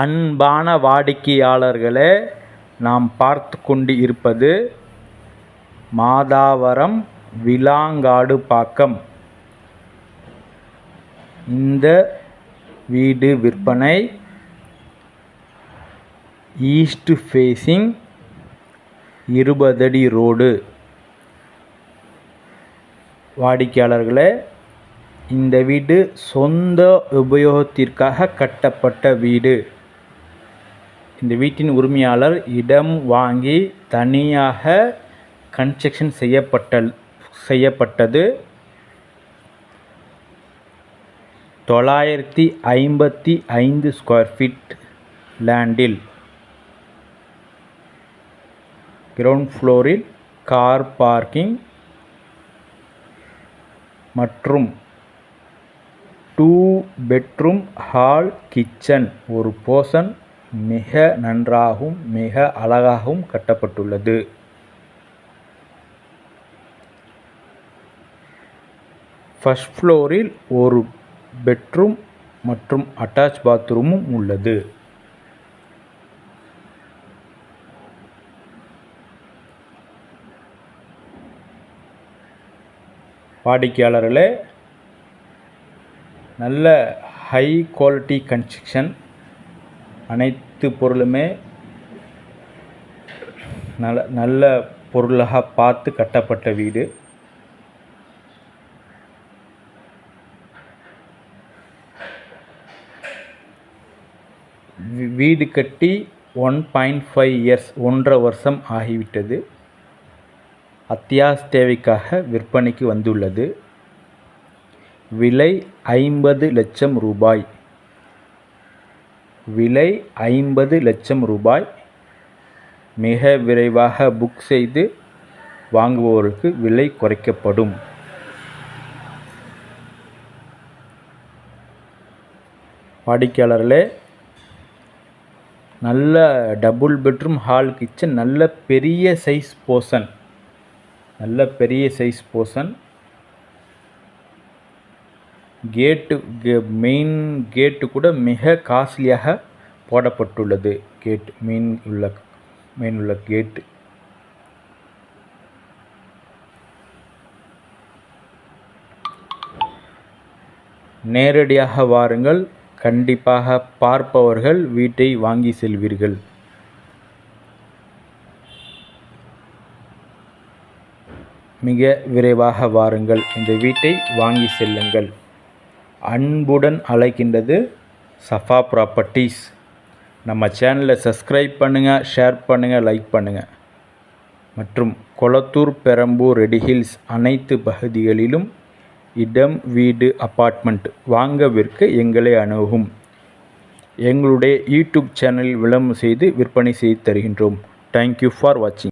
அன்பான வாடிக்கையாளர்களே நாம் பார்த்து கொண்டு இருப்பது மாதாவரம் விலாங்காடு பாக்கம். இந்த வீடு விற்பனை ஈஸ்ட் ஃபேஸிங் இருபதடி ரோடு. வாடிக்கையாளர்களே இந்த வீடு சொந்த உபயோகத்திற்காக கட்டப்பட்ட வீடு. இந்த வீட்டின் உரிமையாளர் இடம் வாங்கி தனியாக கன்ஸ்ட்ரக்ஷன் செய்யப்பட்ட செய்யப்பட்டது. தொள்ளாயிரத்தி ஐம்பத்தி ஐந்து ஸ்கொயர் ஃபீட் லேண்டில் கிரவுண்ட் ஃப்ளோரில் கார் பார்க்கிங் மற்றும் டூ பெட்ரூம் ஹால் கிச்சன் ஒரு போர்ஷன் மிக நன்றாகவும் மிக அழகாகவும் கட்டப்பட்டுள்ளது. ஃபர்ஸ்ட் ஃப்ளோரில் ஒரு பெட்ரூம் மற்றும் அட்டாச் பாத்ரூமும் உள்ளது. வாடிக்கையாளர்களே நல்ல ஹை குவாலிட்டி கன்ஸ்ட்ரக்ஷன் அனைத்து பொருளுமே நல்ல நல்ல பொருளாக பார்த்து கட்டப்பட்ட வீடு. வீடு கட்டி ஒன் பாயிண்ட் ஃபைவ் இயர்ஸ் ஒன்றரை வருஷம் ஆகிவிட்டது. அத்தியாவசிய தேவைக்காக விற்பனைக்கு வந்துள்ளது. விலை ஐம்பது லட்சம் ரூபாய். விலை ஐம்பது லட்சம் ரூபாய். மிக விரைவாக புக் செய்து வாங்குபவருக்கு விலை குறைக்கப்படும். வாடிக்கையாளர்களே நல்ல டபுள் பெட்ரூம் ஹால் கிச்சன் நல்ல பெரிய சைஸ் போர்ஷன் நல்ல பெரிய சைஸ் போர்ஷன் கேட்டு மெயின் கேட்டு கூட மிக காஸ்ட்லியாக போடப்பட்டுள்ளது. கேட் மெயின் உள்ள மெயின் உள்ள கேட்டு நேரடியாக வாருங்கள். கண்டிப்பாக பார்ப்பவர்கள் வீட்டை வாங்கி செல்வீர்கள். மிக விரைவாக வாருங்கள். இந்த வீட்டை வாங்கி செல்லுங்கள். அன்புடன் அழைக்கின்றது சஃபா ப்ராப்பர்ட்டிஸ் நம்ம சேனலை சப்ஸ்கிரைப் பண்ணுங்கள் ஷேர் பண்ணுங்கள் லைக் பண்ணுங்கள் மற்றும் கொளத்தூர் பெரம்பூர் ரெடி ஹில்ஸ் அனைத்து பகுதிகளிலும் இடம் வீடு அப்பார்ட்மெண்ட் வாங்க விற்க எங்களை அணுகும். எங்களுடைய யூடியூப் சேனலில் விளம்பரம் செய்து விற்பனை செய்து தருகின்றோம். தேங்க்யூ ஃபார் வாட்சிங்